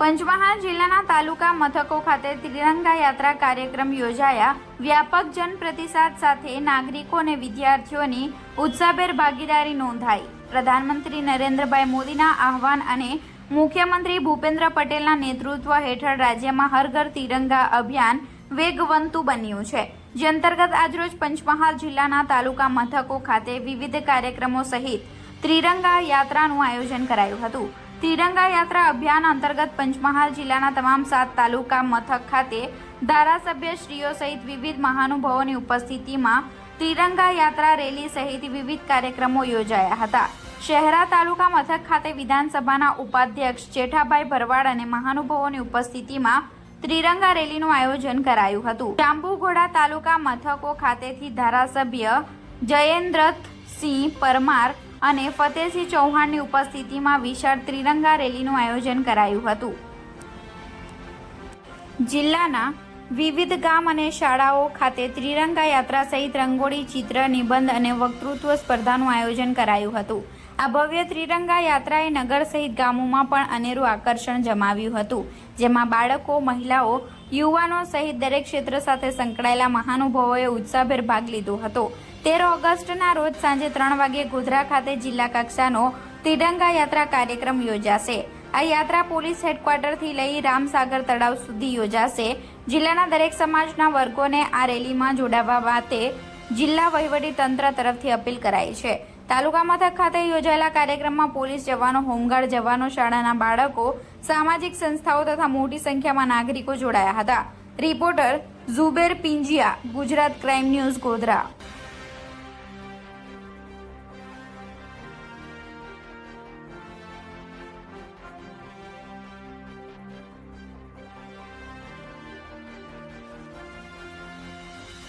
પંચમહાલ જિલ્લાના તાલુકા મથકો ખાતે ત્રિરંગા યાત્રા કાર્યક્રમ યોજાયા. વ્યાપક જનપ્રતિસાદ સાથે નાગરિકો અને વિદ્યાર્થીઓની ઉત્સાહભેર ભાગીદારી નોંધાઈ. પ્રધાનમંત્રી નરેન્દ્રભાઈ મોદીના આહવાન અને મુખ્યમંત્રી ભૂપેન્દ્ર પટેલના નેતૃત્વ હેઠળ રાજ્યમાં હર ઘર તિરંગા અભિયાન વેગવંતુ બન્યું છે. જે અંતર્ગત આજરોજ પંચમહાલ જિલ્લાના તાલુકા મથકો ખાતે વિવિધ કાર્યક્રમો સહિત ત્રિરંગા યાત્રાનું આયોજન કરાયું હતું. ત્રિરંગા યાત્રા અભિયાન અંતર્ગત પંચમહાલ જિલ્લાના તમામ સાત તાલુકા, મથક ખાતે ધારાસભ્ય શ્રીઓ સહિત વિવિધ મહાનુભાવોની ઉપસ્થિતિમાં ત્રિરંગા યાત્રા રેલી સહિત વિવિધ કાર્યક્રમો યોજાયા હતા. શહેરા, તાલુકા, મથક ખાતે વિધાનસભાના ઉપાધ્યક્ષ જેઠાભાઈ ભરવાડ અને મહાનુભાવોની ઉપસ્થિતિમાં ત્રિરંગા રેલીનું આયોજન કરાયું હતું. જાંબુઘોડા તાલુકા મથકો ખાતેથી ધારાસભ્ય જયેન્દ્રસિંહ પરમાર અને ફતેહસિંહ ચૌહાણની ઉપસ્થિતિમાં વિશાળ ત્રિરંગા રેલીનું આયોજન કરાયું હતું. જિલ્લાના વિવિધ ગામ અને શાળાઓ ખાતે ત્રિરંગા યાત્રા સહિત રંગોળી, ચિત્ર, નિબંધ અને વક્તૃત્વ સ્પર્ધાનું આયોજન કરાયું હતું. આ ભવ્ય ત્રિરંગા યાત્રાએ નગર સહિત ગામોમાં પણ અનેરું આકર્ષણ જમાવ્યું હતું, જેમાં બાળકો, મહિલાઓ, યુવાનો સહિત દરેક ક્ષેત્ર સાથે સંકળાયેલા મહાનુભાવોએ ઉત્સાહભેર ભાગ લીધો હતો. તેર ઓગસ્ટના રોજ સાંજે ત્રણ વાગે ગોધરા ખાતે જિલ્લા કક્ષાનો ત્રિરંગા યાત્રા કાર્યક્રમ યોજાશે. આ યાત્રા પોલીસ હેડક્વાર્ટરથી લઈ રામસાગર તળાવ સુધી યોજાશે. જિલ્લાના દરેક સમાજના વર્ગોને આ રેલીમાં જોડાવા માટે જિલ્લા વહીવટી તંત્ર તરફથી અપીલ કરાઈ છે. તાલુકા મથક ખાતે યોજાયેલા કાર્યક્રમમાં પોલીસ જવાનો, હોમગાર્ડ જવાનો, શાળાના બાળકો, સામાજિક સંસ્થાઓ તથા મોટી સંખ્યામાં નાગરિકો જોડાયા હતા. Reporter Zuber Pinjiya, Gujarat crime news Godhra.